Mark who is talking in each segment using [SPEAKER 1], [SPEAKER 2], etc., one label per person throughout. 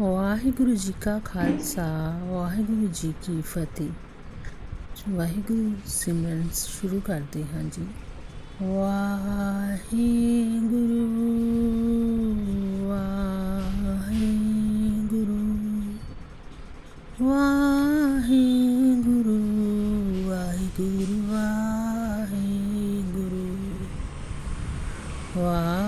[SPEAKER 1] ਵਾਹਿਗੁਰੂ ਜੀ ਕਾ ਖਾਲਸਾ, ਵਾਹਿਗੁਰੂ ਜੀ ਕੀ ਫਤਿਹ। ਵਾਹਿਗੁਰੂ ਸਿਮਰਨ ਸ਼ੁਰੂ ਕਰਦੇ ਹਾਂ ਜੀ। ਵਾਹਿਗੁਰੂ ਵਾਹਿਗੁਰੂ ਵਾਹਿਗੁਰੂ ਵਾਹਿਗੁਰੂ ਵਾਹਿਗੁਰੂ ਵਾਹਿਗੁਰੂ।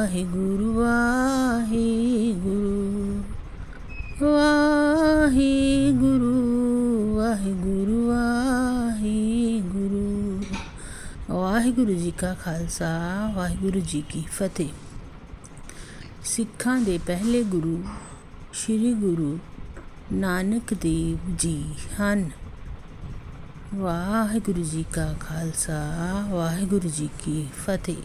[SPEAKER 1] ਵਾਹਿਗੁਰੂ ਵਾਹਿਗੁਰੂ ਵਾਹਿਗੁਰੂ ਵਾਹਿਗੁਰੂ ਵਾਹਿਗੁਰੂ। ਵਾਹਿਗੁਰੂ ਜੀ ਕਾ ਖਾਲਸਾ, ਵਾਹਿਗੁਰੂ ਜੀ ਕੀ ਫਤਿਹ। ਸਿੱਖਾਂ ਦੇ ਪਹਿਲੇ ਗੁਰੂ, ਸ੍ਰੀ ਗੁਰੂ ਨਾਨਕ ਦੇਵ ਜੀ ਹਨ। ਵਾਹਿਗੁਰੂ ਜੀ ਕਾ ਖਾਲਸਾ, ਵਾਹਿਗੁਰੂ ਜੀ ਕੀ ਫਤਿਹ।